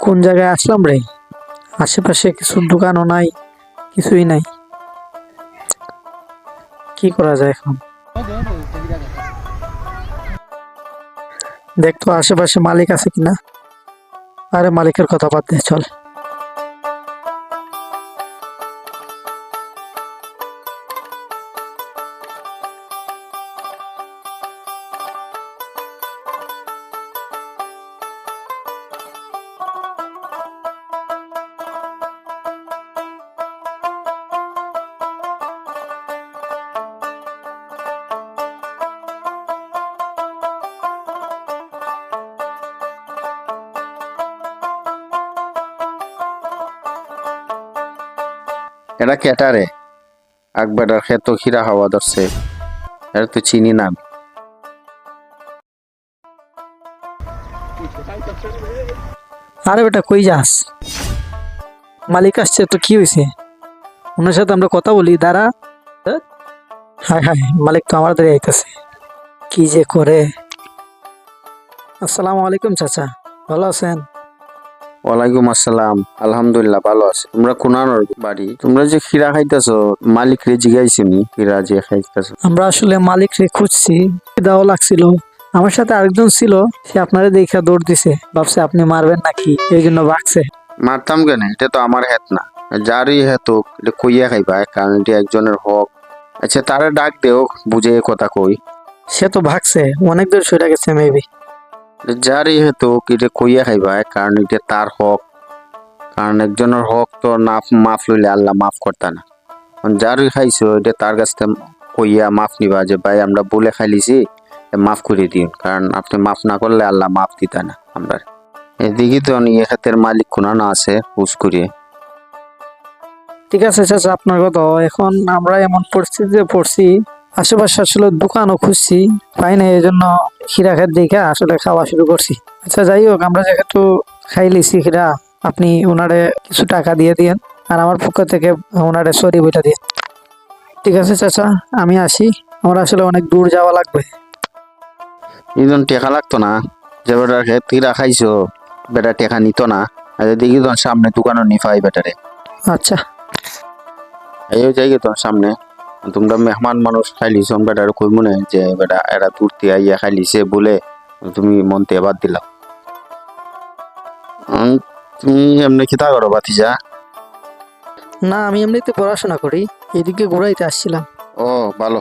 কোন জায়গায় আসলাম রে? আশেপাশে কিছু দোকানও নাই, কিছুই নাই। কি করা যায় এখন? দেখতো আশেপাশে মালিক আছে কিনা? আরে মালিকের কথা বাদ দে, চল। এটা কেটারে আকবেটার খেত খিরা হওয়া ধরছে। এটা তো চিনি না। আরে বেটা, কই যাস? মালিক আসছে, তো কি হয়েছে ওনার সাথে আমরা কথা বলি, দাঁড়া। হ্যাঁ হ্যাঁ মালিক তো আমার দাঁড়িয়ে আইতেছে। কি যে করে? আসসালামু আলাইকুম, চাচা। ভালো আছেন? ওয়ালাইকুম আসসালাম। আলহামদুলিল্লাহ ভালো আছে। তোমরা কোনানোর বাড়ি? তোমরা যে খিরা খাইতেছো মালিক রে জিগাইছি নি? খিরা যে খাইতেছো। আমরা আসলে মালিক রে খুঁজছি দেওয়া লাগছিল। আমার সাথে আরেকজন ছিল সে আপনারে দেখে দৌড় দিছে। ভাবছে আপনি মারবেন নাকি? এই জন্য ভাগছে। মারতাম কেন? এটা তো আমার হেত না। যারই হেত হোক, এটা কইয়া খাইবা কারণ এটা একজনের হক। আচ্ছা তারে ডাক দেও বুঝে কথা কই। সে তো ভাগছে অনেক দূর সরে গেছে মেবি যারই হেতু এটা কইয়া খাইবা কারণ এটা তার হক। কারণ একজনের হক তো না মাফ লইলে আল্লাহ মাফ করতা না। যারই খাইছো এটা তার কাছ থেকে কইয়া মাফ নিবা যে, ভাই, আমরা বলে খাইলিছি মাফ করে দিন কারণ আপনি মাফ না করলে আল্লাহ মাফ দিতা না আমরা। এদিকে তো ইয়ে মালিক কোনানো আছে হুস করিয়ে। ঠিক আছে, চাচা, আপনার কথা। এখন আমরা এমন পরিস্থিতিতে পড়ছি আশেপাশে আসলে দোকানও খুঁজছি পাই না এই জন্য খিরা খাত দেখে আসলে খাওয়া শুরু করছি। আচ্ছা যাই হোক আমরা যেহেতু খাই লিছি খিরা আপনি ওনারে কিছু টাকা দিয়ে দিন আর আমার পক্ষ থেকে ওনারে সরি বইটা দিন ঠিক আছে চাচা আমি আসি আমার আসলে অনেক দূর যাওয়া লাগবে। ইজন টেকা লাগতো না? যে বেটার বেটা তিরা খাইছো বেটা টেকা নিত না। আর দেখি তো সামনে দোকানও নিফাই বেটারে। আচ্ছা। এই জায়গা তোর সামনে। তোমরা মেহমান মানুষ খাইলিছ বেটার কই মনে যে বেটা এরা তুর্তি আইয়া খাইলিছে বলে তুমি মনতে বাদ দিলাম তুমি এমনি খিতা করো বাতিজা না আমি এমনিতে পড়াশোনা করি এদিকে ঘুরাইতে আসছিলাম। ও ভালো।